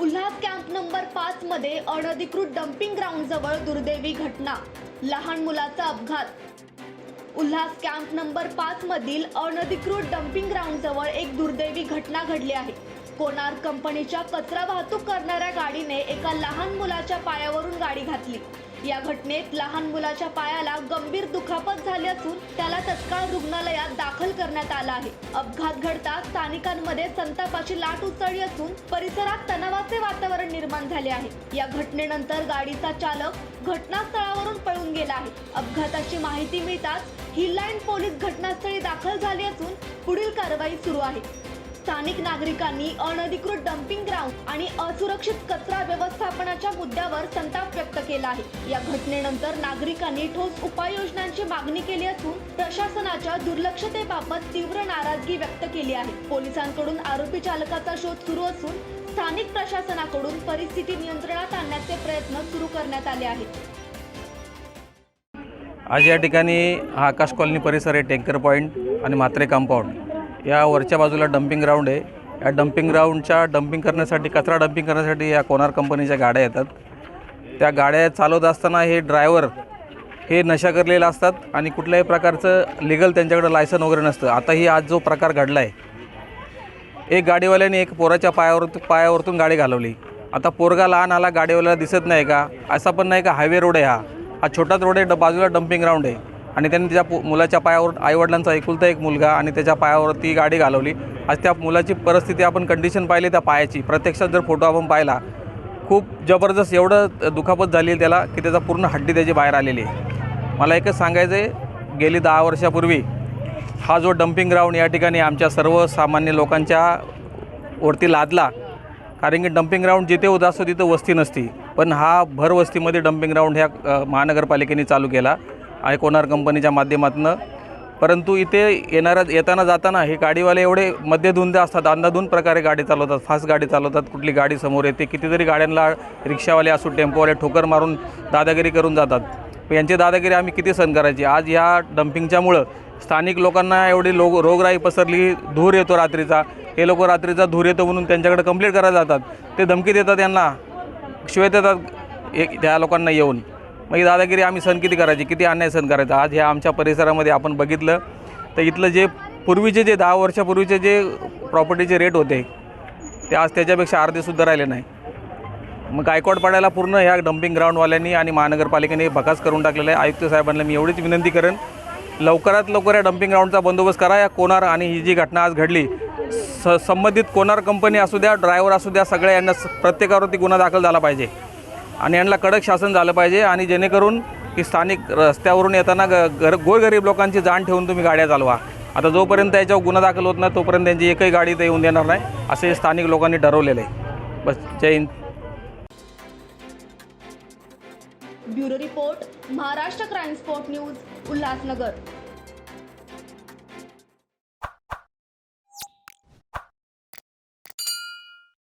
Ulhas camp number पाच मध्ये अनधिकृत डम्पिंग ग्राउंड जवळ दुर्दैवी घटना लहान मुलाचा अपघात. उल्हास कॅम्प नंबर पाच मधील अनधिकृत डम्पिंग ग्राउंड जवळ एक दुर्दैवी घटना घडली आहे. कोणार कंपनीच्या कचरा वाहतूक करणाऱ्या गाडीने एका लहान मुलाच्या पायावरून गाडी घातली. या घटनेत लहान मुलाच्या पायाला गंभीर दुखापत झाली असून त्याला तत्काळ रुग्णालयात दाखल करण्यात आला आहे. अपघात घडता स्थानिकांमध्ये संतापाची लाट उसळली असून परिसरात तणावाचे वातावरण निर्माण झाले आहे. या घटनेनंतर गाडीचा चालक घटनास्थळावरून पळून गेला आहे. अपघाताची माहिती मिळताच हिललाईन पोलीस घटनास्थळी दाखल झाले असून पुढील कारवाई सुरू आहे. स्थानिक नागरिकांनी अनधिकृत डम्पिंग ग्राउंड आणि असुरक्षित कचरा व्यवस्थापनाच्या मुद्द्यावर संताप व्यक्त केला आहे. या घटनेनंतर नागरिकांनी ठोस उपाययोजनांची मागणी केली असून प्रशासनाच्या दुर्लक्षतेबाबत तीव्र नाराजगी व्यक्त केली आहे. पोलिसांकडून आरोपी चालकाचा शोध सुरू असून स्थानिक प्रशासनाकडून परिस्थिती नियंत्रणात आणण्याचे प्रयत्न सुरू करण्यात आले आहेत. आज या ठिकाणी हा आकाश कॉलनी परिसर आहे टँकर पॉईंट आणि मात्रे कंपाऊंड या वरच्या बाजूला डम्पिंग ग्राउंड आहे. या डम्पिंग ग्राउंडच्या डम्पिंग करण्यासाठी कचरा डम्पिंग करण्यासाठी या कोनार कंपनीच्या गाड्या येतात. त्या गाड्या चालवत असताना हे ड्रायव्हर हे नशा करलेले असतात आणि कुठल्याही प्रकारचं लिगल त्यांच्याकडे लायसन वगैरे नसतं. आता ही आज जो प्रकार घडला आहे एक गाडीवाल्याने एक पोराच्या पायावर पायावरतून गाडी घालवली. आता पोरगा लहान आला गाडीवाल्याला दिसत नाही का? असा पण नाही का हायवे रोड आहे हा. हा छोटाच रोड आहे ड बाजूला डम्पिंग ग्राउंड आहे. आणि त्यांनी त्याच्या पु मुलाच्या पायावर आईवडिलांचा एकुलता एक मुलगा आणि त्याच्या पायावर ती गाडी घालवली. आज त्या मुलाची परिस्थिती आपण कंडिशन पाहिली त्या पायाची. प्रत्यक्षात जर फोटो आपण पाहिला खूप जबरदस्त एवढं दुखापत झाली आहे त्याला की त्याचा पूर्ण हड्डी त्याची बाहेर आलेली आहे. मला एकच सांगायचं आहे गेली दहा वर्षापूर्वी हा जो डम्पिंग ग्राउंड या ठिकाणी आमच्या सर्वसामान्य लोकांच्या वरती लादला कारण की डम्पिंग ग्राउंड जिथे होत असतो तिथं वस्ती नसती. पण हा भर वस्तीमध्ये डम्पिंग ग्राउंड ह्या महानगरपालिकेने चालू केला. आयकोनार कंपनीच्या माध्यमातून. परंतु इथे येणाऱ्या येताना जाताना हे गाडीवाले एवढे मध्यधुंद असतात अंधाधुंद प्रकारे गाडी चालवतात फास्ट गाडी चालवतात कुठली गाडी समोर येते कितीतरी गाड्यांना रिक्षावाले असो टेम्पोवाले ठोकर मारून दादागिरी करून जातात. यांची दादागिरी आम्ही किती सहन करायची? आज या डम्पिंगच्यामुळं स्थानिक लोकांना एवढी लो रोगराई पसरली धूर येतो रात्रीचा. हे लोक रात्रीचा धूर येतो म्हणून त्यांच्याकडे कंप्लेंट करायला जातात. ते धमकी देतात यांना. शिवाय देतात एक त्या लोकांना येऊन. मग ही दादागिरी आम्ही सण किती करायची? किती अन्याय सण करायचा? आज ह्या आमच्या परिसरामध्ये आपण बघितलं तर इथलं जे पूर्वीचे जे दहा वर्षापूर्वीचे जे प्रॉपर्टीचे रेट होते ते आज त्याच्यापेक्षा अर्धेसुद्धा राहिले नाही. मग गायकवाड पाड्याला पूर्ण ह्या डम्पिंग ग्राउंडवाल्यांनी आणि महानगरपालिकेने बकास करून टाकलेलं आहे. आयुक्त साहेबांना मी एवढीच विनंती करेन लवकरात लवकर या डम्पिंग ग्राउंडचा बंदोबस्त करा. या कोणार आणि ही जी घटना आज घडली स संबंधित कोणार कंपनी असू द्या ड्रायव्हर असू द्या सगळ्या यांना प्रत्येकावरती गुन्हा दाखल झाला पाहिजे. आणि यांना कडक शासन झालं पाहिजे आणि जेणेकरून की स्थानिक रस्त्यावरून येताना ग गोरगरीब लोकांची जाण ठेवून तुम्ही गाड्या चालवा. आता जोपर्यंत याच्यावर गुन्हा दाखल होत नाही तोपर्यंत त्यांची एकही गाडी ते येऊन देणार नाही असे स्थानिक लोकांनी ठरवलेलं आहे. बस जय Hind. Bureau report Maharashtra crime spot news Ulhasnagar.